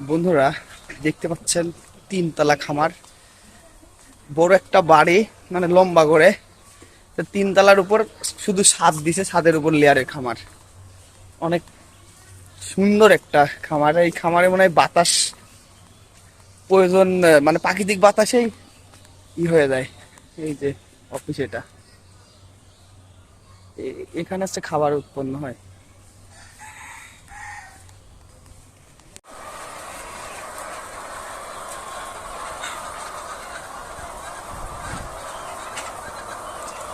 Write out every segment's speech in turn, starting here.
বন্ধুরা, দেখতে পাচ্ছেন তিনতলা খামার। বড় একটা বাড়ি মানে লম্বা করে তিনতলার উপর শুধু ছাদ দিছে, ছাদের উপর লেয়ারের খামার। অনেক সুন্দর একটা খামার। এই খামারে মনে হয় বাতাস প্রয়োজন মানে প্রাকৃতিক বাতাসেই ই হয়ে যায়। এই যে অফিস এটা। এখানে হচ্ছে খাবার উৎপন্ন হয়।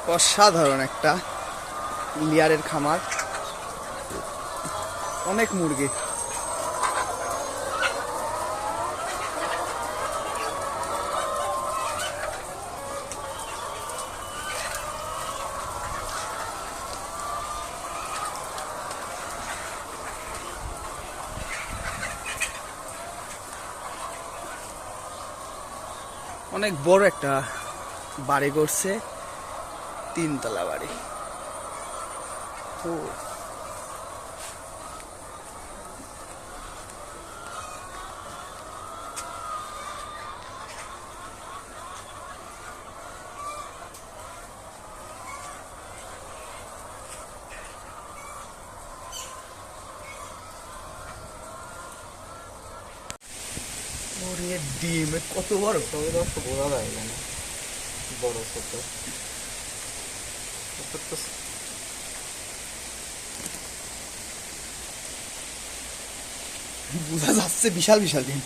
অসাধারণ একটা লিয়ারের খামার। অনেক মুরগি। অনেক বড় একটা বাড়ি করছে তিনতলা বাড়ি ও ওরে ডিম এ কত বড় ছবি দর্শক বোঝা যায় এখানে বড় ছোট তো বোঝা যাচ্ছে বিশাল বিশাল ডিম